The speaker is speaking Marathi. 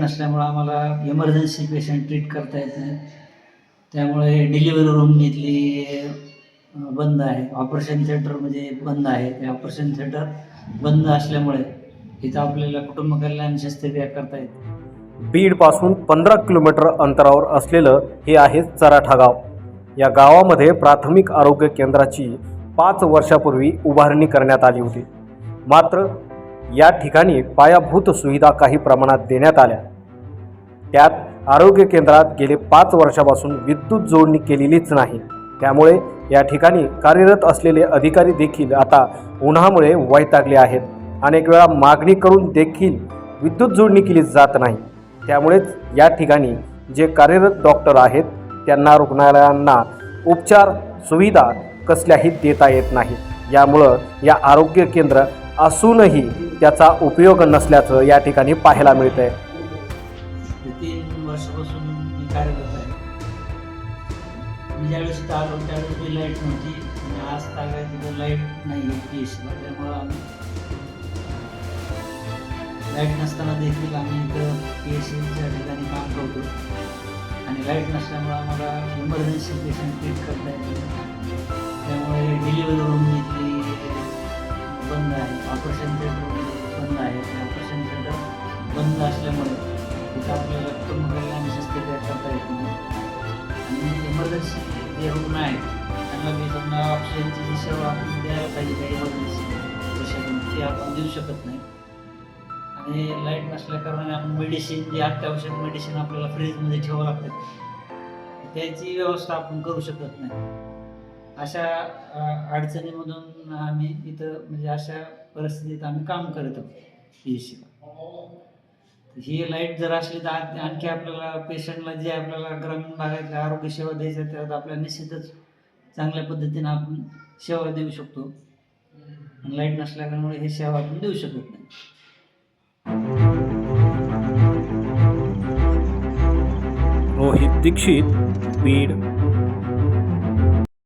नसल्यामुळं आम्हाला इमर्जन्सी पेशंट ट्रीट करता येत नाही त्यामुळे डिलिव्हरी रूम इथली बंद आहे. ऑपरेशन थिएटर म्हणजे बंद आहे. ते ऑपरेशन थिएटर बंद असल्यामुळे इथं आपल्याला कुटुंब कल्याण शस्त्रक्रिया करता येते बीडपासून पंधरा किलोमीटर अंतरावर असलेलं हे आहे चराठा गाव. या गावामध्ये प्राथमिक आरोग्य केंद्राची पाच वर्षापूर्वी उभारणी करण्यात आली होती. मात्र या ठिकाणी पायाभूत सुविधा काही प्रमाणात देण्यात आल्या. त्यात आरोग्य केंद्रात गेले पाच वर्षापासून विद्युत जोडणी केलेलीच नाही. त्यामुळे या ठिकाणी कार्यरत असलेले अधिकारी देखील आता उन्हामुळे वैतागले आहेत. अनेक वेळा मागणी करून देखील विद्युत जोडणी केली जात नाही. त्यामुळेच या ठिकाणी जे कार्यरत डॉक्टर आहेत त्यांना रुग्णालयांना उपचार सुविधा कसल्याही देता येत नाही यामुळं या आरोग्य केंद्र असूनही त्याचा उपयोग नसल्याचं या ठिकाणी पाहायला मिळतंय. ते तीन वर्षापासून मी कार्यरत आहे. मी ज्यावेळेस इथं आलो त्यावेळेस मी लाइट नव्हती. आणि आज तागाय तिथं लाइट नाही आहे पी एस त्यामुळं आम्ही लाइट नसताना देखील आम्ही इथं पी एस सीच्या ठिकाणी काम करतो. आणि लाइट नसल्यामुळं आम्हाला इमर्जन्सी पेशंट ट्रीट करता येत नाही. त्यामुळे डिलिव्हरी रूम बंद असल्यामुळे तिथं आपल्याला कुटुंब कल्याण शस्त्रक्रिया करता येत नाही. आणि इमर्जन्सी जे रुग्ण आहेत त्यांना मी त्यांना ऑक्सिजनची जी सेवा आपण द्यायला पाहिजे काही इमर्जन्सी पेशंट ते आपण देऊ शकत नाही. आणि लाइट नसल्या कारणाने आपण मेडिसिन जे अत्यावश्यक मेडिसिन आपल्याला फ्रीजमध्ये ठेवावं लागतात त्याची व्यवस्था आपण करू शकत नाही. अशा अडचणीमधून आम्ही इथं म्हणजे अशा परिस्थितीत आम्ही काम करत आहोत. ही एस ही लाइट जर असली तर आणखी आपल्याला पेशंटला जे आपल्याला ग्रामीण भागातल्या आरोग्य सेवा द्यायच्या त्यात आपल्याला निश्चितच चांगल्या पद्धतीने आपण सेवा देऊ शकतो. लाइट नसल्यामुळे ही सेवा आपण देऊ शकत नाही. रोहित दीक्षित बीड.